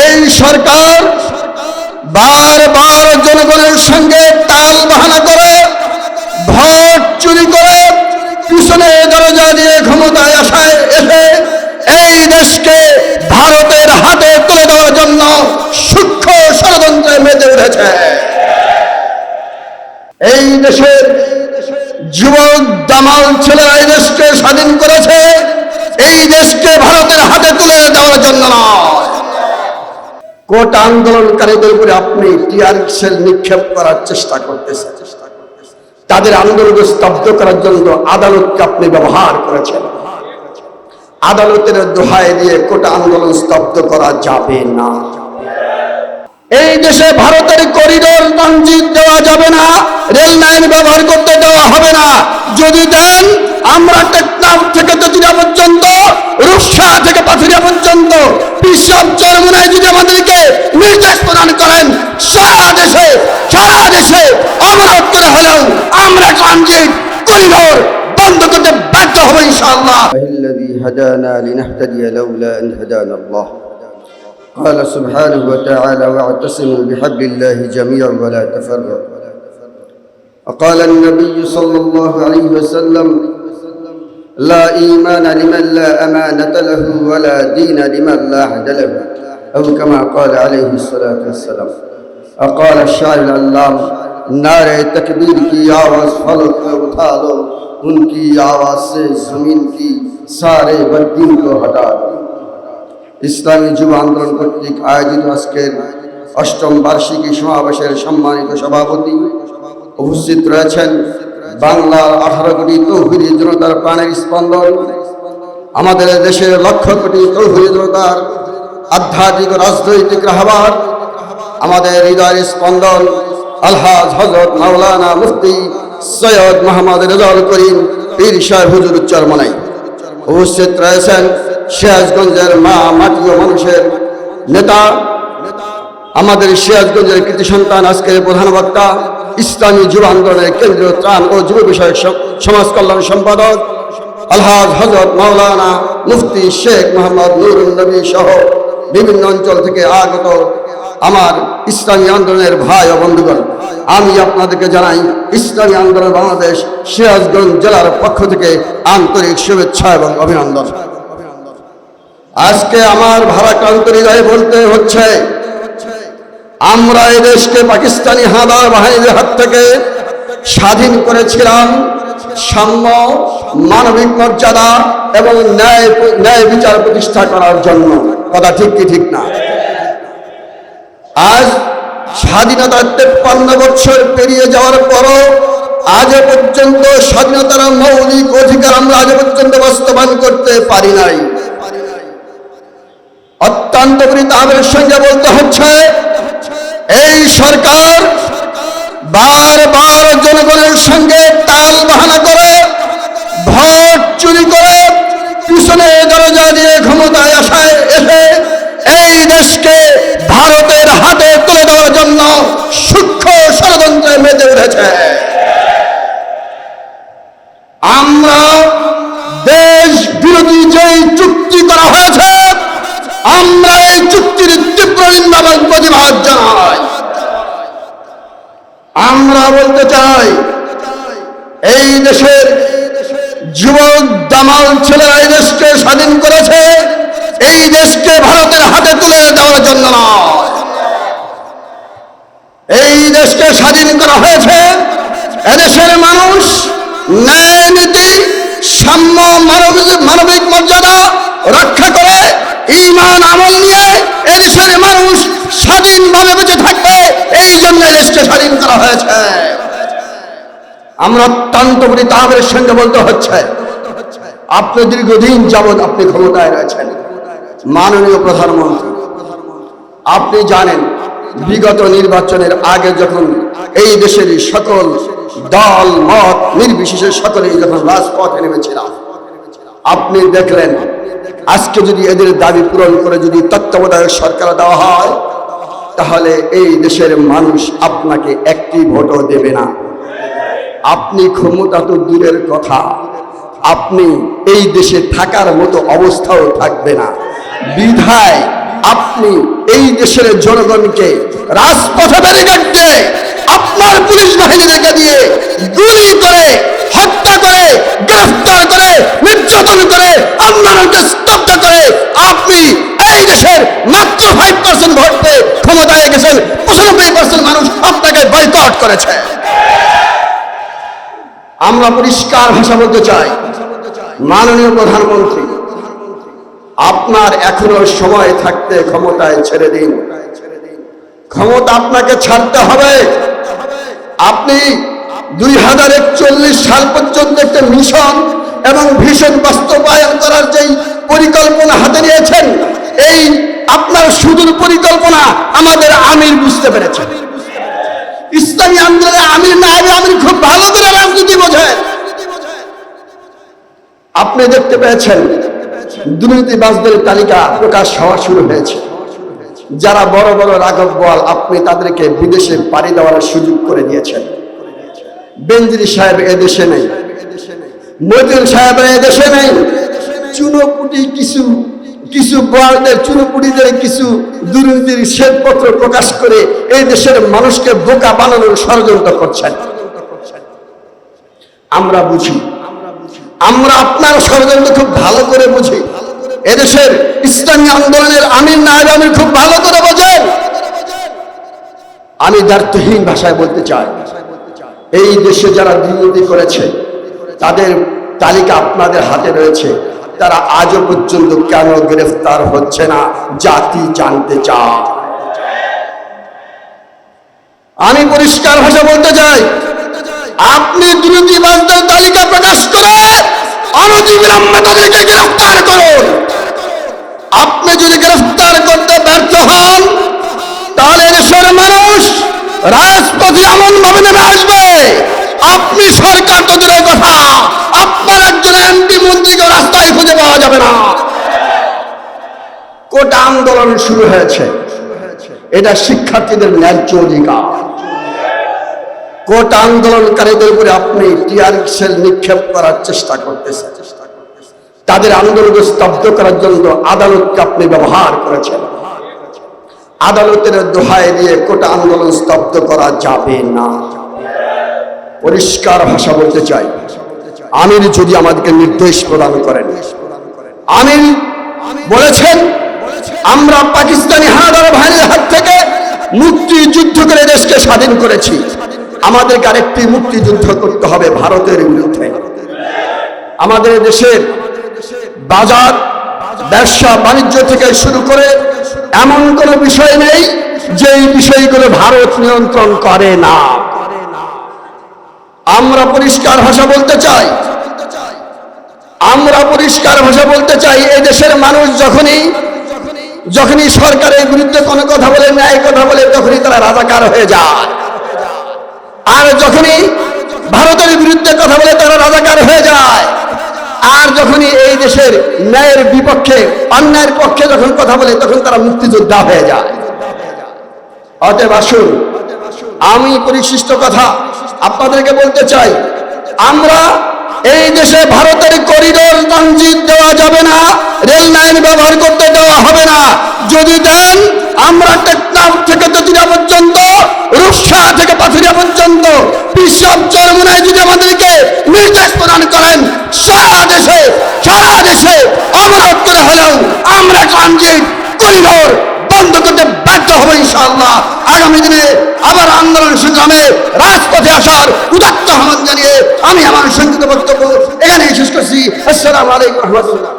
এই সরকার বারবার জনগণের সঙ্গে তাল বাহানা করে, ভোট চুরি করে, পিছনে দরজা দিয়ে ক্ষমতায় আসায় এসে এই দেশকে ভারতের হাতে তুলে দেওয়ার জন্য সূক্ষ্ম ষড়যন্ত্রে মেতে উঠেছে। এই দেশের যুবক দামাল ছেলেরা এই দেশকে স্বাধীন করেছে, এই দেশকে ভারতের হাতে তুলে দেওয়ার জন্য নয়। কোটা আন্দোলনকারীদের উপরে আপনি টিয়ার নিক্ষেপ করার চেষ্টা করতেছেন। তাদের আন্দোলন স্তব্ধ করার জন্য আদালতকে আপনি ব্যবহার করেছেন। আদালতের দোহায় দিয়ে কোটা আন্দোলন স্তব্ধ করা যাবে না। এই দেশে ভারতের করিডোর ট্রানজিট দেওয়া যাবে না, রেল লাইন ব্যবহার করতে দেওয়া হবে না। যদি দেন আমরা টেকনাফ থেকে তেতুরিয়া পর্যন্ত রূপসা থেকে পাথুরিয়া পর্যন্ত বিশ্ব চরমনায় যদি আমাদেরকে নির্দেশ প্রদান করেন সারা দেশে সারা দেশে অবরোধ করে হলেও আমরা ট্রানজিট করিডোর বন্ধ করতে বাধ্য হবো ইনশাআল্লাহ الذي هدانا لنهتدي لولا أن هدانا الله قال سبحانه وتعالى واعتصموا بحبل الله جميعا ولا تفرقوا وقال النبي صلى الله عليه وسلم لا إيمان لمن لا أمانة له ولا دين لمن لا عهد له. أو كما قال عليه الصلاة والسلام. أقال الشاعر العلام نعرہ تکبیر کی آواز فلک میں اٹھا دو ان کی آواز سے زمین کی سارے بدین کو হঠাৎ ইসলামী যুব আন্দোলন কর্তৃক আয়োজিত আজকের অষ্টম বার্ষিকী সমাবেশের সম্মানিত সভাপতি উপস্থিত রয়েছেন বাংলার আঠারো কোটি তৌহিদি জনতার প্রাণের স্পন্দন। আমাদের দেশের লক্ষ কোটি তৌহিদি জনতার আধ্যাত্মিক রাজনৈতিক রাহবার। আমাদের হৃদয়ের স্পন্দন আলহাজ হজরত মাওলানা মুফতি সৈয়দ মোহাম্মদ রেজাউল করিম পীর সাহেব হুজুর উচ্চারমনাই উপস্থিত রয়েছেন সিরাজগঞ্জের মা মাটি ও মানুষের নেতা। আমাদের সিরাজগঞ্জের কৃতি সন্তান, আজকের প্রধান বক্তা ইসলামী যুব আন্দোলনের কেন্দ্রীয় ত্রাণ ও যুব বিষয়ক সমাজ কল্যাণ সম্পাদক আলহাজ হজরত মাওলানা মুফতি শেখ মোহাম্মদ নুরুল নবী সহ বিভিন্ন অঞ্চল থেকে আগত আমার ইসলামী আন্দোলনের ভাই ও বন্ধুগণ, আমি আপনাদেরকে জানাই, ইসলামী আন্দোলন বাংলাদেশ সিরাজগঞ্জ জেলার পক্ষ থেকে আন্তরিক শুভেচ্ছা এবং অভিনন্দন। আজকে আমার ভারাক্রান্ত হৃদয়ে বলতে হচ্ছে আমরা এদেশকে পাকিস্তানি হাদার বাহিনীর হাত থেকে স্বাধীন করেছিলাম। সাম্য, মানবিক মর্যাদা এবং ন্যায় ন্যায় বিচার প্রতিষ্ঠা করার জন্য। কথা ঠিক কি ঠিক না? আজ স্বাধীনতার তেপ্পান্ন বছর পেরিয়ে যাওয়ার পরও আজ পর্যন্ত স্বাধীনতার মৌলিক অধিকার আমরা আজ পর্যন্ত বাস্তবায়ন করতে পারি নাই। অত্যন্ত পরিতাপের সঙ্গে বলতে হচ্ছে এই সরকার বারবার জনগণের সঙ্গে তাল বাহানা করে, ভোট চুরি করে, পিছনে দরজা দিয়ে ক্ষমতায় আসায় এসে এই দেশকে ভারতের হাতে তুলে দেওয়ার জন্য সূক্ষ্ম ষড়যন্ত্রে মেতে উঠেছে। আমরা দেশ বিরোধী যেই চুক্তি করা হয়েছে আমরা এই চুক্তির আমরা বলতে চাই, এই দেশের যুবক, দামাল ছেলেরা এই দেশকে স্বাধীন করেছে, এই দেশকে ভারতের হাতে তুলে দেওয়ার জন্য নয়। এই দেশকে স্বাধীন করা হয়েছে, এদেশের মানুষ, ন্যায় নীতি, সাম্য, মানবিক মানবিক মর্যাদা রক্ষা করে ইমান আমল নিয়ে এদেশের মানুষ স্বাধীনভাবে বেঁচে থাকবে, এই জন্য দেশকে স্বাধীন করা হয়েছে। আমরা অত্যন্ত পরিতাপের সঙ্গে বলতে হচ্ছে, আপনি দীর্ঘদিন যাবৎ আপনি ক্ষমতায় রয়েছেন। মাননীয় প্রধানমন্ত্রী, আপনি জানেন, বিগত নির্বাচনের আগে যখন এই দেশের সকল দল, মত নির্বিশেষে সকলেই যখন রাজপথে নেমেছিলাম আপনি দেখলেন আজকে যদি এদের দাবি পূরণ করে যদি তত্ত্বাবধায়ক সরকার দেওয়া হয়, তাহলে এই দেশের মানুষ আপনাকে একটি ভোটও দেবে না। আপনি ক্ষমতা তো দূরের কথা। আপনি এই দেশে থাকার মতো অবস্থাও থাকবে না। বিধায় আপনি এই দেশের জনগণকে রাজপথে ব্যারিকেড দিয়ে আপনার পুলিশ বাহিনী রেখে দিয়ে গুলি করে, হত্যা করে, গ্রেফতার করে, নির্যাতন করে, আন্দোলনকে স্তব্ধ করে আপনি এই দেশের মাত্র ফাইভ পার্সেন্ট ভোট পেয়ে ক্ষমতায় গেছেন, পঁচানব্বই পার্সেন্ট মানুষ আপনাকে বয়কট করেছে। আমরা পরিষ্কার ভাষা বলতে চাই, মাননীয় প্রধানমন্ত্রী, আপনার এখনও সময় থাকতে ক্ষমতায় ছেড়ে দিন। ক্ষমতা আপনাকে ছাড়তে হবে। আপনি দুই হাজার একচল্লিশ সাল পর্যন্ত একটা মিশন এবং ভীষণ বাস্তবায়ন করার যেই পরিকল্পনা হাতে নিয়েছেন এই আপনার সুদূর পরিকল্পনা আমাদের আমির বুঝতে পেরেছেন। ইসলামী আন্দোলনে আমির না হবে আমির খুব ভালো করে রাজনীতি বোঝেন আপনি দেখতে পেয়েছেন, দুর্নীতিবাজদের তালিকা প্রকাশ হওয়া শুরু হয়েছে। যারা বড় বড় রাঘব বল আপনি তাদেরকে বিদেশে পাড়ি দেওয়ার সুযোগ করে দিয়েছেন। বেঞ্জিরি সাহেব এদেশে নেই। মতিউল সাহেব এদেশে নেই। চুনোপুটি কিছু কিছু বলদের চুনোপুটিদের কিছু দুর্নীতির শ্বেতপত্র প্রকাশ করে এই দেশের মানুষকে বোকা বানানোর ষড়যন্ত্র করছেন। আমরা বুঝি। আমরা আপনার ষড়যন্ত্র খুব ভালো করে বুঝি। এদেশের ইসলামী আন্দোলনের আমির না আমির খুব ভালো করে বোঝেন। আমি দার্থহীন ভাষায় বলতে চাই। এই দেশে যারা দুর্নীতি করেছে, তাদের তালিকা আপনাদের হাতে রয়েছে। তারা আজও পর্যন্ত কেন গ্রেফতার হচ্ছে না? জাতি জানতে চায়। আমি পরিষ্কার ভাষা বলতে চাই, আপনি দুর্নীতিবাজদের তালিকা প্রকাশ করে অনতিবিলম্বে তাদেরকে গ্রেফতার করুন। আপনি যদি গ্রেফতার করতে ব্যর্থ হন, তাহলে দেশের মানুষ রাজপথে এমন ভাবে নেমে আসবে। আপনি সরকার তো কথা, আপনার একজন এমপি মন্ত্রীকে রাস্তায় খুঁজে পাওয়া যাবে না। কোটা আন্দোলন শুরু হয়েছে। এটা শিক্ষার্থীদের ন্যায্য অধিকার। কোটা আন্দোলনকারীদের উপরে আপনি টিয়ার সেল নিক্ষেপ করার চেষ্টা করতেছেন। তাদের আন্দোলনকে স্তব্ধ করার জন্য আদালতকে আপনি ব্যবহার করেছেন। আদালতের দোহায় দিয়ে কোটা আন্দোলন স্তব্ধ করা যাবে না। পরিষ্কার ভাষা বলতে চাই। আমির যদি আমাদেরকে নির্দেশ প্রদান করেন। আমির বলেছেন, আমরা পাকিস্তানি হানাদার বাহিনীর হাত থেকে মুক্তিযুদ্ধ করে দেশকে স্বাধীন করেছি। আমাদেরকে আরেকটি মুক্তিযুদ্ধ করতে হবে ভারতের বিরুদ্ধে। আমাদের দেশের বাজার, ব্যবসা, বাণিজ্য থেকে শুরু করে এমন কোনো বিষয় নেই যে এই বিষয়গুলো ভারত নিয়ন্ত্রণ করে না। আমরা পরিষ্কার ভাষা বলতে চাই। আমরা পরিষ্কার ভাষা বলতে চাই এই দেশের মানুষ যখনই যখনই সরকারের বিরুদ্ধে কোনো কথা বলে, ন্যায় কথা বলে, তখনই তারা রাজাকার হয়ে যায়। আর যখনই ভারতের বিরুদ্ধে কথা বলে, তারা রাজাকার হয়ে যায়। আর যখনই এই দেশের ন্যায়ের বিপক্ষে, অন্যায়ের পক্ষে যখন কথা বলে, তখন তারা মুক্তিযোদ্ধা হয়ে যায়। অতএব আসুন, আমি পরিশিষ্ট কথা আপনাদেরকে বলতে চাই, আমরা এই দেশে ভারতের করিডোর ট্রানজিট দেওয়া যাবে না রেল লাইন ব্যবহার করতে দেওয়া হবে না। যদি দেন, আমরা টেকনাফ থেকে তেতুরিয়া পর্যন্ত, রূপসা থেকে পাথুরিয়া পর্যন্ত, বিশ্ব চরমনায় যদি আমাদেরকে নির্দেশ প্রদান করেন, সারা দেশে সারা দেশে অবরোধ করে হলেও আমরা ট্রানজিট করিডোর বন্ধ করতে বাধ্য হবে ইনশাআল্লাহ। আগামী দিনে আবার আন্দোলন সংগ্রামে রাজপথে আসার উদাত্ত আহ্বান জানিয়ে আমি আমার সংক্ষিপ্ত বক্তব্য এখানেই শেষ করছি। আসসালামু আলাইকুম রহমতুল্লাহ।